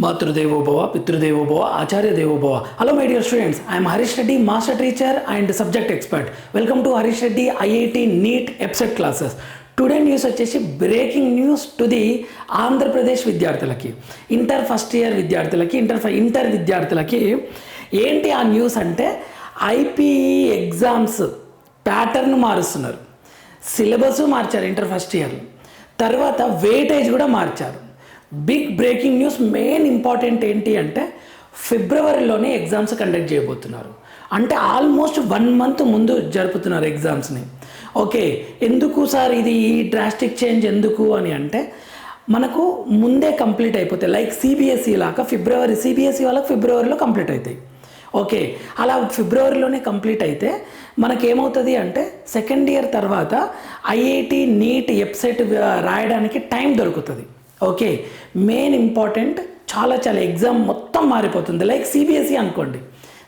మాతృదేవోభవ పితృదేవోభవ ఆచార్య దేవోభవ hello my dear students I'm Harish Reddy master teacher and subject expert welcome to Harish Reddy IIT NEET EAPCET classes today news వచ్చేసి breaking news to the Andhra Pradesh విద్యార్థులకి. Inter first year విద్యార్థులకి inter inter విద్యార్థులకి ఏంటి ఆ news అంటే IPE exams pattern మారుస్తున్నారు. Syllabus మార్చారు inter first year తర్వాత వెయిటేజ్ కూడా మార్చారు. Big breaking news main important ఏంటి అంటే ఫిబ్రవరిలోనే ఎగ్జామ్స్ కండక్ట్ చేయబోతున్నారు. అంటే ఆల్మోస్ట్ వన్ మంత్ ముందు జరుపుతున్నారు ఎగ్జామ్స్ని ఓకే ఎందుకు సార్ ఇది ఈ డ్రాస్టిక్ చేంజ్ ఎందుకు అని అంటే మనకు ముందే కంప్లీట్ అయిపోతాయి లైక్ సిబిఎస్ఈ లాగా ఫిబ్రవరి సిబిఎస్ఈ వాళ్ళకి ఫిబ్రవరిలో కంప్లీట్ అవుతాయి ఓకే అలా ఫిబ్రవరిలోనే కంప్లీట్ అయితే మనకేమవుతుంది అంటే సెకండ్ ఇయర్ తర్వాత ఐఐటి నీట్ వెబ్సైట్ రాయడానికి టైం దొరుకుతుంది. ఓకే మెయిన్ ఇంపార్టెంట్ చాలా చాలా ఎగ్జామ్ మొత్తం మారిపోతుంది. లైక్ సిబిఎస్ఈ అనుకోండి.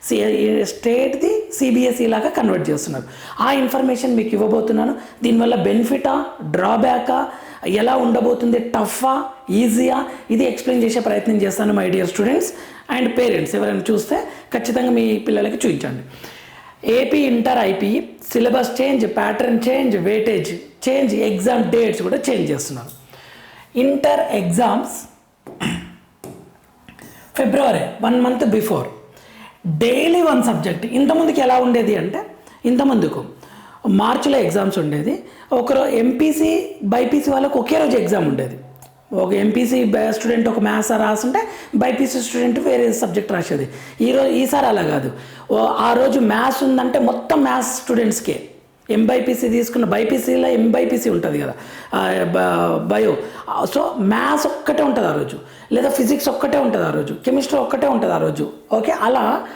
సి స్టేట్ది సిబిఎస్ఈ లాగా కన్వర్ట్ చేస్తున్నారు. ఆ ఇన్ఫర్మేషన్ మీకు ఇవ్వబోతున్నాను. దీనివల్ల బెనిఫిటా డ్రాబ్యాకా ఎలా ఉండబోతుంది? టఫా ఈజీయా ఇది ఎక్స్ప్లెయిన్ చేసే ప్రయత్నం చేస్తాను my dear students and parents ఎవరైనా చూస్తే ఖచ్చితంగా మీ పిల్లలకి చూపించండి. AP inter IP syllabus change pattern change weightage change exam dates కూడా చేంజ్ చేస్తున్నారు. Inter exams February one month before daily one subject. ఇంతమందికి ఎలా ఉండేది అంటే ఇంతమందుకు మార్చిలో ఎగ్జామ్స్ ఉండేది. ఒకరో ఎంపీసీ బైపీసీ వాళ్ళకి ఒకే రోజు ఎగ్జామ్ ఉండేది. ఒక ఎంపీసీ స్టూడెంట్ ఒక మ్యాథ్స్ రాస్తుంటే బైపీసీ స్టూడెంట్ వేరే సబ్జెక్ట్ రాసేది. ఈరోజు ఈసారి అలా కాదు. ఓ- ఆ రోజు మ్యాథ్స్ ఉందంటే మొత్తం మ్యాథ్స్ స్టూడెంట్స్కే. ఎంబైపీసీ తీసుకున్న బైపీసీలో ఎంబైపీసీ ఉంటుంది కదా. బ- బయో. సో మ్యాథ్స్ ఒక్కటే ఉంటుంది ఆ రోజు. లేదా ఫిజిక్స్ ఒక్కటే ఉంటుంది ఆ రోజు. కెమిస్ట్రీ ఒక్కటే ఉంటుంది ఆ రోజు. ఓకే? అలా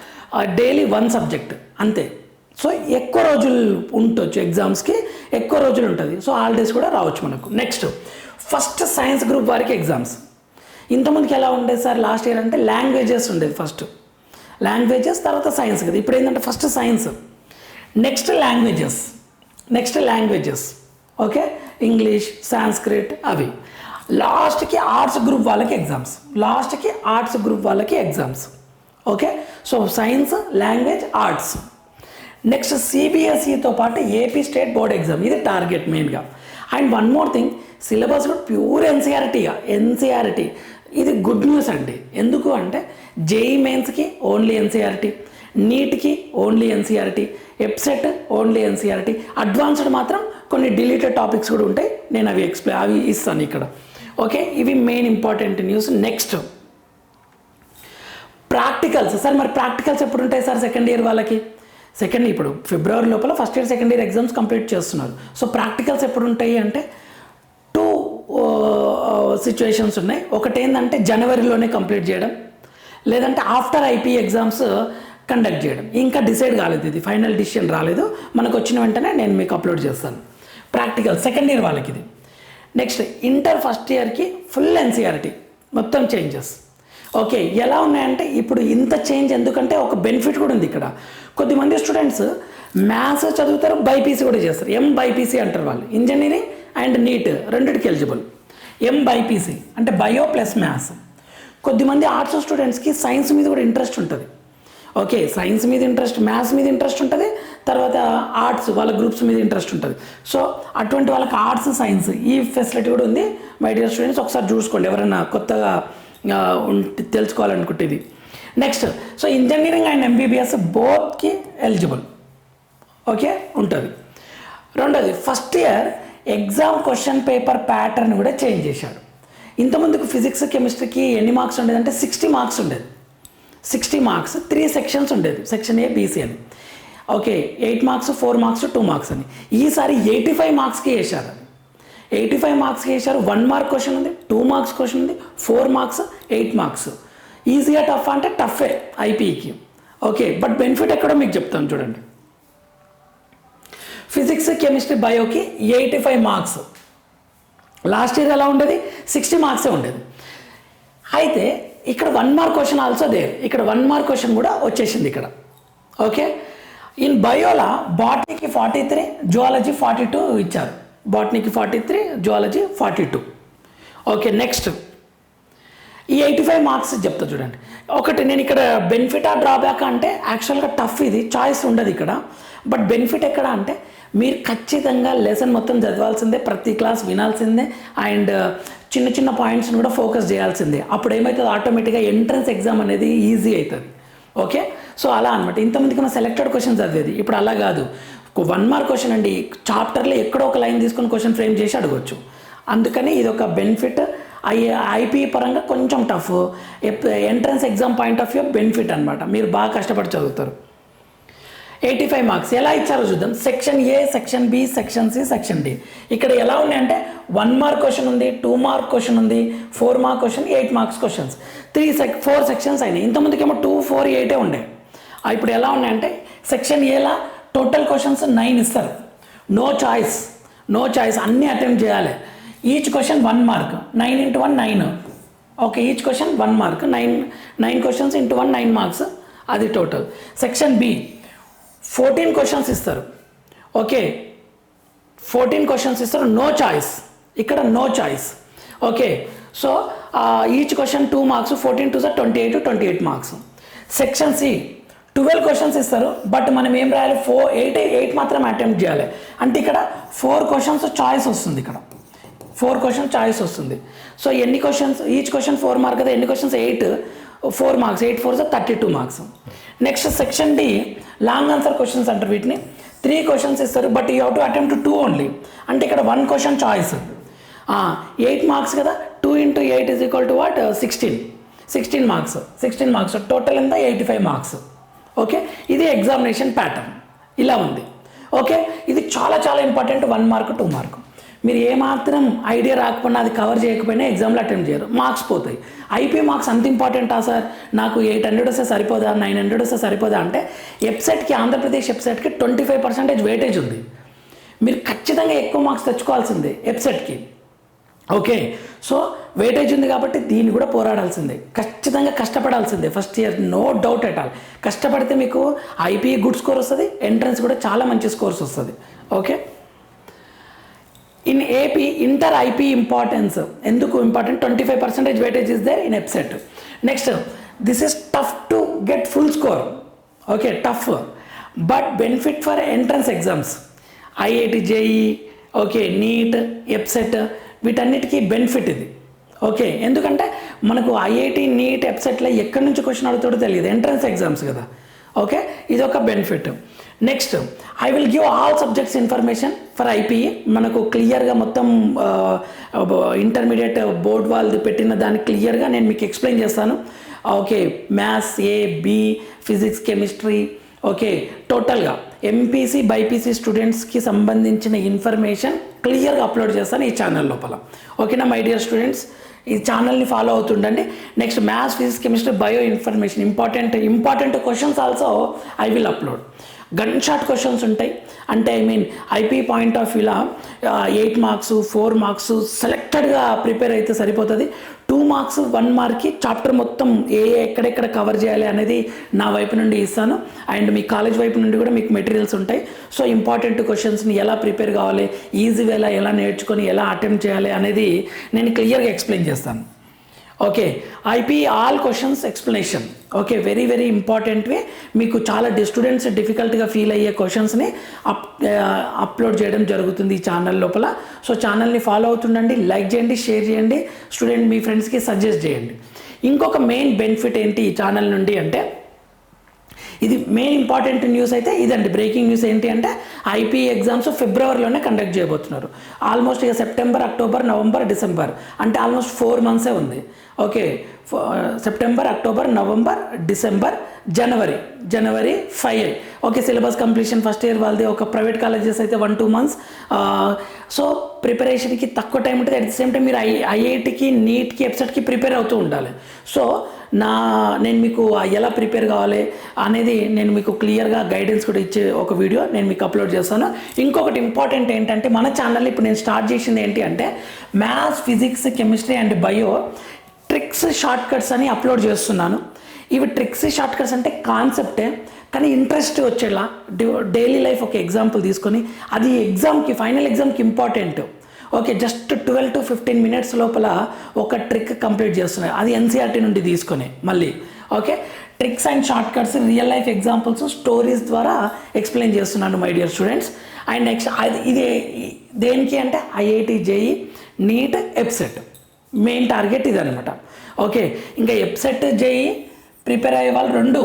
డైలీ వన్ సబ్జెక్ట్. అంతే. సో ఎక్కువ రోజులు ఉండొచ్చు ఎగ్జామ్స్కి. ఎక్కువ రోజులు ఉంటుంది. సో హాలిడేస్ కూడా రావచ్చు మనకు. నెక్స్ట్. ఫస్ట్ సైన్స్ గ్రూప్ వారికి ఎగ్జామ్స్. ఇంతమందికి ఎలా ఉండేది సార్ లాస్ట్ ఇయర్ అంటే లాంగ్వేజెస్ ఉండేది ఫస్ట్. లాంగ్వేజెస్ తర్వాత సైన్స్ కదా. ఇప్పుడు ఏంటంటే first science. Next languages. Next languages okay English Sanskrit అవి లాస్ట్కి ఆర్ట్స్ గ్రూప్ వాళ్ళకి ఎగ్జామ్స్ లాస్ట్కి ఆర్ట్స్ గ్రూప్ వాళ్ళకి exams okay so science language arts next సిబిఎస్ఈతో పాటు ఏపీ స్టేట్ బోర్డ్ ఎగ్జామ్ ఇది టార్గెట్ మెయిన్గా and one more thing syllabus కూడా pure ఎన్సీఆర్టీగా ఎన్సీఆర్టీ ఇది గుడ్ న్యూస్ అండి. ఎందుకు అంటే జేఈ మెయిన్స్కి only NCERT నీట్కి only NCERT EAPCET only NCERT advanced మాత్రం కొన్ని డిలీటెడ్ టాపిక్స్ కూడా ఉంటాయి. నేను అవి ఎక్స్ప్లెయిన్ అవి ఇస్తాను ఇక్కడ. ఓకే ఇవి main important news next practicals sir మరి ప్రాక్టికల్స్ ఎప్పుడు ఉంటాయి సార్ సెకండ్ ఇయర్ వాళ్ళకి? సెకండ్ ఇప్పుడు ఫిబ్రవరి లోపల first year second year exams complete చేస్తున్నారు. సో ప్రాక్టికల్స్ ఎప్పుడు ఉంటాయి అంటే టూ సిచ్యువేషన్స్ uh, uh, ఉన్నాయి. ఒకటి ఏంటంటే జనవరిలోనే కంప్లీట్ చేయడం. లేదంటే ఆఫ్టర్ ఐపీ ఎగ్జామ్స్ కండక్ట్ చేయడం. ఇంకా డిసైడ్ కాలేదు ఇది. ఫైనల్ డిసిషన్ రాలేదు. మనకు వచ్చిన వెంటనే నేను మీకు అప్లోడ్ చేస్తాను. ప్రాక్టికల్. సెకండ్ ఇయర్ వాళ్ళకి ఇది. నెక్స్ట్ ఇంటర్ ఫస్ట్ ఇయర్కి ఫుల్ ఎన్సీఆర్టీ. మొత్తం చేంజెస్. ఓకే ఎలా ఉన్నాయంటే ఇప్పుడు ఇంత చేంజ్ ఎందుకంటే ఒక బెనిఫిట్ కూడా ఉంది ఇక్కడ. కొద్దిమంది స్టూడెంట్స్ మ్యాథ్స్ చదువుతారు బైపీసీ కూడా చేస్తారు. ఎం బైపీసీ అంటారు వాళ్ళు. ఇంజనీరింగ్ అండ్ నీట్ రెండిటికి ఎలిజిబుల్. ఎం బైపీసీ అంటే బయో ప్లస్ మ్యాథ్స్. కొద్దిమంది ఆర్ట్స్ స్టూడెంట్స్కి సైన్స్ మీద కూడా ఇంట్రెస్ట్ ఉంటుంది. ఓకే సైన్స్ మీద ఇంట్రెస్ట్ మ్యాథ్స్ మీద ఇంట్రెస్ట్ ఉంటుంది తర్వాత ఆర్ట్స్ వాళ్ళ గ్రూప్స్ మీద ఇంట్రెస్ట్ ఉంటుంది. సో అటువంటి వాళ్ళకి ఆర్ట్స్ సైన్స్ ఈ ఫెసిలిటీ కూడా ఉంది. మై డియర్ స్టూడెంట్స్ ఒకసారి చూసుకోండి ఎవరైనా కొత్తగా తెలుసుకోవాలనుకుంటే ఇది next so engineering and MBBS బోత్కి eligible okay ఉంటుంది. రెండోది first year exam question paper pattern కూడా చేంజ్ చేశాడు. ఇంతకుముందుకు ఫిజిక్స్ కెమిస్ట్రీకి ఎన్ని మార్క్స్ ఉండేది అంటే సిక్స్టీ మార్క్స్ ఉండేది. సిక్స్టీ మార్క్స్ త్రీ సెక్షన్స్ ఉండేది. సెక్షన్ ఏ బీసీ అని. Okay eight marks four marks two marks అని. ఈసారి ఎయిటీ ఫైవ్ మార్క్స్కి వేశారు ఎయిటీ ఫైవ్ మార్క్స్కి వేశారు. వన్ మార్క్ క్వశ్చన్ ఉంది టూ మార్క్స్ క్వశ్చన్ ఉంది ఫోర్ మార్క్స్ ఎయిట్ మార్క్స్ ఈజీగా టఫ్ అంటే టఫే ఐపీకి ఓకే బట్ బెనిఫిట్ ఎక్కడో మీకు చెప్తాను చూడండి. Physics chemistry బయోకి eighty five marks last year ఎలా ఉండేది? సిక్స్టీ మార్క్సే ఉండేది. అయితే ఇక్కడ one mark question also there ఇక్కడ వన్ మార్క్ క్వశ్చన్ కూడా వచ్చేసింది ఇక్కడ. ఓకే ఇన్ బయోలా బాటనీకి forty three zoology forty two ఇచ్చారు. బాటనీకి forty three zoology forty two okay next ఈ ఎయిటీ ఫైవ్ మార్క్స్ చెప్తా చూడండి. ఒకటి నేను ఇక్కడ బెనిఫిట్ ఆ డ్రాబ్యాక్ అంటే యాక్చువల్గా టఫ్ ఇది చాయిస్ ఉండదు ఇక్కడ. బట్ బెనిఫిట్ ఎక్కడ అంటే మీరు ఖచ్చితంగా లెసన్ మొత్తం చదవాల్సిందే ప్రతి క్లాస్ వినాల్సిందే అండ్ uh, చిన్న చిన్న పాయింట్స్ని కూడా ఫోకస్ చేయాల్సిందే. అప్పుడు ఏమవుతుంది ఆటోమేటిక్గా ఎంట్రన్స్ ఎగ్జామ్ అనేది ఈజీ అవుతుంది ఓకే సో అలా అనమాట ఇంతమందికి మన సెలెక్టెడ్ క్వశ్చన్ చదివేది. ఇప్పుడు అలా కాదు. వన్ మార్క్ క్వశ్చన్ అండి. చాప్టర్లో ఎక్కడో ఒక లైన్ తీసుకొని క్వశ్చన్ ఫ్రేమ్ చేసి అడగొచ్చు. అందుకని ఇది ఒక బెనిఫిట్ ఐ ఐపీ పరంగా కొంచెం tough entrance exam point of view benefit అనమాట మీరు బాగా కష్టపడి చదువుతారు. ఎయిటీ ఫైవ్ మార్క్స్ ఎలా ఇచ్చారో చూద్దాం. Section A section B section C section D ఇక్కడ ఎలా ఉన్నాయంటే వన్ మార్క్ క్వశ్చన్ ఉంది టూ మార్క్ క్వశ్చన్ ఉంది four mark question eight marks questions three sec four sections అయినాయి. ఇంతకుముందుకేమో టూ ఫోర్ ఎయిటే ఉండే. ఇప్పుడు ఎలా ఉన్నాయంటే సెక్షన్ ఏలా టోటల్ క్వశ్చన్స్ నైన్ ఇస్తారు. నో చాయిస్ నో చాయిస్ అన్నీ అటెంప్ట్ చేయాలి. Each question one mark nine into one nine okay each question one mark nine nine questions into one nine marks అది total section B fourteen questions ఇస్తారు. Okay. Fourteen questions ఇస్తారు. No choice. ఇక్కడ no choice. Okay. So each question two marks fourteen two sir twenty eight twenty eight marks. Section C twelve questions ఇస్తారు. But మనం ఏం రాయాలి? Four eight eight మాత్రం attempt చేయాలి. అంటే ఇక్కడ ఫోర్ క్వశ్చన్స్ చాయిస్ వస్తుంది ఇక్కడ. ఫోర్ క్వశ్చన్ చాయిస్ వస్తుంది. సో ఎన్ని questions each question four mark కదా ఎన్ని questions? Eight. Four marks eight fours thirty two marks. Next section D long answer questions అంటారు వీటిని. త్రీ క్వశ్చన్స్ ఇస్తారు but you have to attempt two only అంటే ఇక్కడ one question choice eight marks కదా? Two into eight is equal to what sixteen sixteen marks sixteen marks total ఎంత? Eighty five marks okay ఇది examination pattern ఇలా ఉంది. Okay ఇది చాలా చాలా important one mark two mark మీరు ఏమాత్రం ఐడియా రాకపోయినా అది కవర్ చేయకపోయినా ఎగ్జామ్లో అటెంప్ట్ చేయరు. మార్క్స్ పోతాయి. ఐపీ మార్క్స్ అంత ఇంపార్టెంటా సార్? నాకు ఎయిట్ హండ్రెడ్ వస్తే సరిపోదా? నైన్ హండ్రెడ్ వస్తే సరిపోదా? అంటే వెబ్సైట్కి ఆంధ్రప్రదేశ్ వెబ్సైట్కి ట్వంటీ ఫైవ్ పర్సెంటేజ్ వెయిటేజ్ ఉంది. మీరు ఖచ్చితంగా ఎక్కువ మార్క్స్ తెచ్చుకోవాల్సిందే వెబ్సైట్కి. ఓకే. సో వెయిటేజ్ ఉంది కాబట్టి దీన్ని కూడా పోరాడాల్సిందే. ఖచ్చితంగా కష్టపడాల్సిందే. First year no doubt at all. కష్టపడితే మీకు ఐపీ గుడ్ స్కోర్ వస్తుంది ఎంట్రన్స్ కూడా చాలా మంచి స్కోర్స్ వస్తుంది. Okay? In AP inter IP importance ఎందుకు important twenty five percentage weightage is there in EAPCET next this is tough to get full score okay tough but benefit for entrance exams IIT JEE okay NEET EAPCET వీటన్నిటికీ benefit ఇది. Okay ఎందుకంటే మనకు IIT NEET ఎప్సెట్లో ఎక్కడి నుంచి question అడుగుతాడో తెలియదు. Entrance exams కదా. Okay ఇది ఒక benefit next I will give all subjects information for IPE మనకు క్లియర్గా మొత్తం ఇంటర్మీడియట్ బోర్డ్ వాళ్ళది పెట్టిన దాన్ని క్లియర్గా నేను మీకు ఎక్స్ప్లెయిన్ చేస్తాను. Okay maths A B physics chemistry okay టోటల్గా ఎంపీసీ బైపీసీ స్టూడెంట్స్కి సంబంధించిన ఇన్ఫర్మేషన్ క్లియర్గా అప్లోడ్ చేస్తాను ఈ ఛానల్ లోపల. ఓకేనా మై డియర్ స్టూడెంట్స్? ఈ ఛానల్ని follow అవుతుండండి. Next maths physics chemistry bio information important important questions also I will upload. Gun shot questions ఉంటాయి. అంటే I mean IP point of వ్యూలా eight marks four marks సెలెక్టెడ్గా prepare అయితే సరిపోతుంది. Two marks one మార్క్కి chapter మొత్తం ఏ ఏ ఎక్కడెక్కడ cover చేయాలి అనేది నా వైపు నుండి ఇస్తాను. అండ్ మీ కాలేజ్ వైపు నుండి కూడా మీకు మెటీరియల్స్ ఉంటాయి. సో ఇంపార్టెంట్ క్వశ్చన్స్ని ఎలా ప్రిపేర్ కావాలి ఈజీ వేలా ఎలా నేర్చుకొని ఎలా అటెంప్ట్ చేయాలి అనేది నేను క్లియర్గా ఎక్స్ప్లెయిన్ చేస్తాను. Okay IP all questions explanation okay very very ఇంపార్టెంట్వి మీకు చాలా స్టూడెంట్స్ డిఫికల్ట్గా ఫీల్ అయ్యే క్వశ్చన్స్ని అప్ uh, అప్లోడ్ చేయడం జరుగుతుంది ఈ ఛానల్ లోపల. సో ఛానల్ని ఫాలో అవుతుండండి లైక్ చేయండి షేర్ చేయండి స్టూడెంట్ మీ ఫ్రెండ్స్కి సజెస్ట్ చేయండి. ఇంకొక మెయిన్ బెనిఫిట్ ఏంటి ఈ ఛానల్ నుండి అంటే ఇది మెయిన్ ఇంపార్టెంట్ న్యూస్ అయితే ఇదండి. బ్రేకింగ్ న్యూస్ ఏంటి అంటే ఐపీ ఎగ్జామ్స్ ఫిబ్రవరిలోనే కండక్ట్ చేయబోతున్నారు. ఆల్మోస్ట్ ఇక సెప్టెంబర్ అక్టోబర్ నవంబర్ డిసెంబర్ అంటే ఆల్మోస్ట్ ఫోర్ మంత్సే ఉంది. Okay September October November December January. January five. Okay syllabus completion first year వాళ్ళది ఒక ప్రైవేట్ కాలేజెస్ అయితే వన్ టూ మంత్స్. సో ప్రిపరేషన్కి తక్కువ టైం ఉంటుంది. అట్ ది సేమ్ టైం మీరు ఐ ఐఐటికి నీట్కి వెబ్సైట్కి ప్రిపేర్ అవుతూ ఉండాలి. సో నా నేను మీకు ఎలా ప్రిపేర్ కావాలి అనేది నేను మీకు క్లియర్గా గైడెన్స్ కూడా ఇచ్చే ఒక వీడియో నేను మీకు అప్లోడ్ చేస్తాను. ఇంకొకటి ఇంపార్టెంట్ ఏంటంటే మన ఛానల్ ఇప్పుడు నేను స్టార్ట్ చేసింది ఏంటి అంటే maths physics chemistry and bio tricks shortcuts అని అప్లోడ్ చేస్తున్నాను. ఇవి ట్రిక్స్ షార్ట్ కట్స్ అంటే కాన్సెప్టే కానీ ఇంట్రెస్ట్ వచ్చేలా డైలీ లైఫ్ ఒక ఎగ్జాంపుల్ తీసుకొని అది ఎగ్జామ్కి ఫైనల్ ఎగ్జామ్కి important okay just twelve to fifteen minutes లోపల ఒక ట్రిక్ కంప్లీట్ చేస్తున్నాయి. అది ఎన్సీఆర్టీ నుండి తీసుకొని మళ్ళీ. Okay tricks and shortcuts real life examples stories ద్వారా ఎక్స్ప్లెయిన్ చేస్తున్నాను my dear students and next ఇది దేనికి అంటే IIT JEE NEET EAPCET main target ఇదనమాట ఓకే ఇంకా ఎప్సెట్ జేఈ ప్రిపేర్ అయ్యే వాళ్ళు రెండు.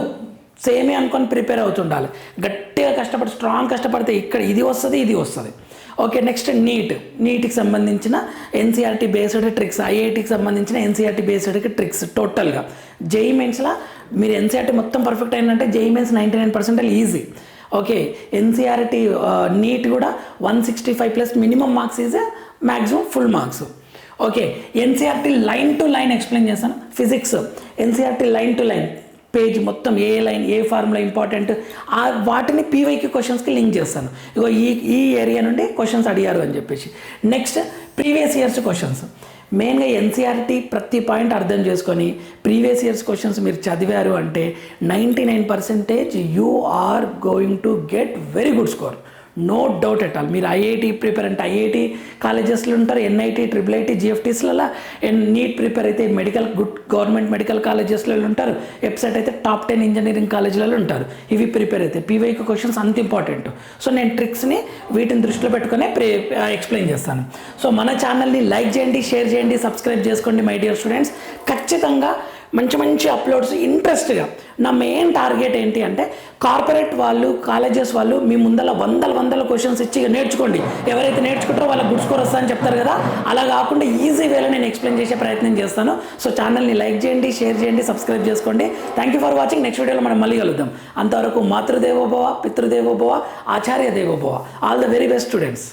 సేమే అనుకొని ప్రిపేర్ అవుతుండాలి. గట్టిగా కష్టపడి స్ట్రాంగ్ కష్టపడితే ఇక్కడ ఇది వస్తుంది ఇది వస్తుంది. Okay next NEET. నీట్కి సంబంధించిన ఎన్సీఆర్టీ బేస్డ్ ట్రిక్స్ ఐఐటికి సంబంధించిన ఎన్సీఆర్టీ బేస్డ్ ట్రిక్స్ టోటల్గా. జేఈ మెయిన్స్లో మీరు ఎన్సీఆర్టీ మొత్తం పర్ఫెక్ట్ అయిందంటే JEE mains ninety nine percent easy. Okay NCERT NEET కూడా one sixty five plus minimum marks is maximum full marks. Okay NCERT line to line explain చేస్తాను. Physics NCERT line to line page మొత్తం ఏ line ఏ formula important ఆ వాటిని పీవైకి క్వశ్చన్స్కి link చేస్తాను. ఇగో ఈ ఈ ఏరియా నుండి క్వశ్చన్స్ అడిగారు అని చెప్పేసి. నెక్స్ట్ ప్రీవియస్ ఇయర్స్ క్వశ్చన్స్ మెయిన్గా ఎన్సీఆర్టీ ప్రతి పాయింట్ అర్థం చేసుకొని ప్రీవియస్ ఇయర్స్ క్వశ్చన్స్ మీరు చదివారు అంటే ninety nine percentage you are going to get very good score no doubt at all మీరు ఐఐటి ప్రిపేర్ అంటే ఐఐటి కాలేజెస్లో ఉంటారు ఎన్ఐటి ట్రిపుల్ ఐటీ జిఎఫ్టీస్లలో నీట్ ప్రిపేర్ అయితే మెడికల్ గుడ్ గవర్నమెంట్ మెడికల్ కాలేజెస్లో ఉంటారు వెబ్సైట్ అయితే టాప్ టెన్ ఇంజనీరింగ్ కాలేజీలలో ఉంటారు. ఇవి ప్రిపేర్ అయితే పీవైకి క్వశ్చన్స్ అంత ఇంపార్టెంట్ సో నేను ట్రిక్స్ని వీటిని దృష్టిలో పెట్టుకునే ప్రే ఎక్స్ప్లెయిన్ uh, చేస్తాను. సో మన ఛానల్ని లైక్ చేయండి షేర్ చేయండి సబ్స్క్రైబ్ చేసుకోండి మై డియర్ స్టూడెంట్స్ ఖచ్చితంగా మంచి మంచి అప్లోడ్స్ ఇంట్రెస్ట్గా నా మెయిన్ టార్గెట్ ఏంటి అంటే కార్పొరేట్ వాళ్ళు కాలేజెస్ వాళ్ళు మీ ముందల వందల వందల క్వశ్చన్స్ ఇచ్చి నేర్చుకోండి. ఎవరైతే నేర్చుకుంటారో వాళ్ళకి గుడ్ స్కోర్ వస్తా అని చెప్తారు కదా. అలా కాకుండా ఈజీ వేలో నేను ఎక్స్ప్లెయిన్ చేసే ప్రయత్నం చేస్తాను. సో ఛానల్ని లైక్ చేయండి షేర్ చేయండి సబ్స్క్రైబ్ చేసుకోండి. Thank you for watching next వీడియోలో మనం మళ్ళీ కలుద్దాం. అంతవరకు మాతృదేవోభవ పితృదేవోభవ ఆచార్య దేవోభవ. All the very best students